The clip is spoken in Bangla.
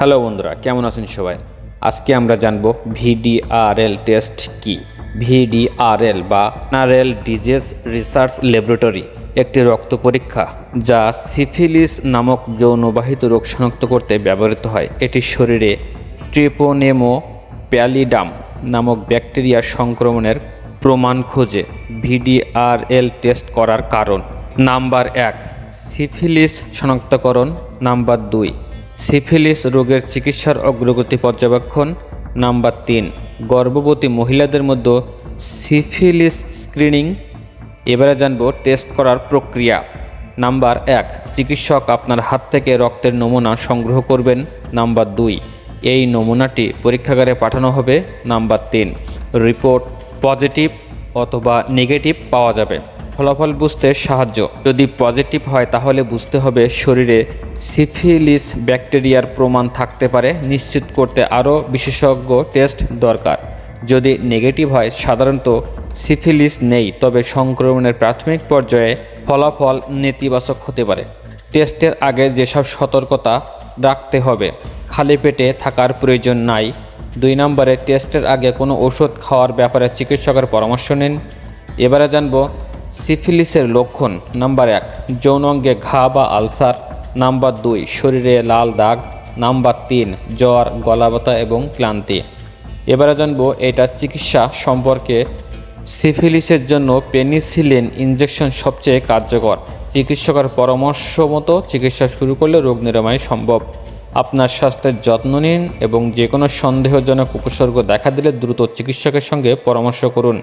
হ্যালো বন্ধুরা, কেমন আছেন সবাই? আজকে আমরা জানব ভিডিআরএল টেস্ট কি? ভিডিআরএল বা নারেল ডিজিজ রিসার্চ ল্যাবরেটরি একটি রক্ত পরীক্ষা যা সিফিলিস নামক যৌনবাহিত রোগ শনাক্ত করতে ব্যবহৃত হয়। এটি শরীরে ট্রিপোনেমো প্যালিডাম নামক ব্যাকটেরিয়া সংক্রমণের প্রমাণ খোঁজে ভিডিআরএল টেস্ট করার কারণ। নাম্বার এক, সিফিলিস শনাক্তকরণ। নাম্বার দুই সিফিলিস রোগের চিকিৎসার অগ্রগতি পর্যবেক্ষণ নাম্বার তিন। গর্ভবতী মহিলাদের মধ্যে সিফিলিস স্ক্রিনিং, এবারে জানব টেস্ট করার প্রক্রিয়া। নাম্বার এক, চিকিৎসক আপনার হাত থেকে রক্তের নমুনা সংগ্রহ করবেন। নাম্বার দুই, এই নমুনাটি পরীক্ষাগারে পাঠানো হবে। নাম্বার তিন, রিপোর্ট পজিটিভ অথবা নেগেটিভ পাওয়া যাবে। ফলাফল বুঝতে সাহায্য। যদি পজিটিভ হয়, তাহলে বুঝতে হবে শরীরে সিফিলিস ব্যাকটেরিয়ার প্রমাণ থাকতে পারে। নিশ্চিত করতে আরও বিশেষজ্ঞ টেস্ট দরকার। যদি নেগেটিভ হয়, সাধারণত সিফিলিস নেই, তবে সংক্রমণের প্রাথমিক পর্যায়ে ফলাফল নেতিবাচক হতে পারে। টেস্টের আগে যেসব সতর্কতা রাখতে হবে, খালি পেটে থাকার প্রয়োজন নাই। দুই নম্বরে, টেস্টের আগে কোনো ওষুধ খাওয়ার ব্যাপারে চিকিৎসকের পরামর্শ নিন। এবারে জানব সিফিলিসের লক্ষণ নাম্বার এক যৌন অঙ্গে ঘা বা আলসার। নাম্বার দুই, শরীরে লাল দাগ। নাম্বার তিন, জ্বর গলা ব্যথা এবং ক্লান্তি। এবারে জানব এটা চিকিৎসা সম্পর্কে। সিফিলিসের জন্য পেনিসিলিন ইনজেকশন সবচেয়ে কার্যকর। চিকিৎসকের পরামর্শ মতো চিকিৎসা শুরু করলে রোগ নিরাময় সম্ভব। আপনার স্বাস্থ্যের যত্ন নিন এবং যে কোনো সন্দেহজনক উপসর্গ দেখা দিলে দ্রুত চিকিৎসকের সঙ্গে পরামর্শ করুন।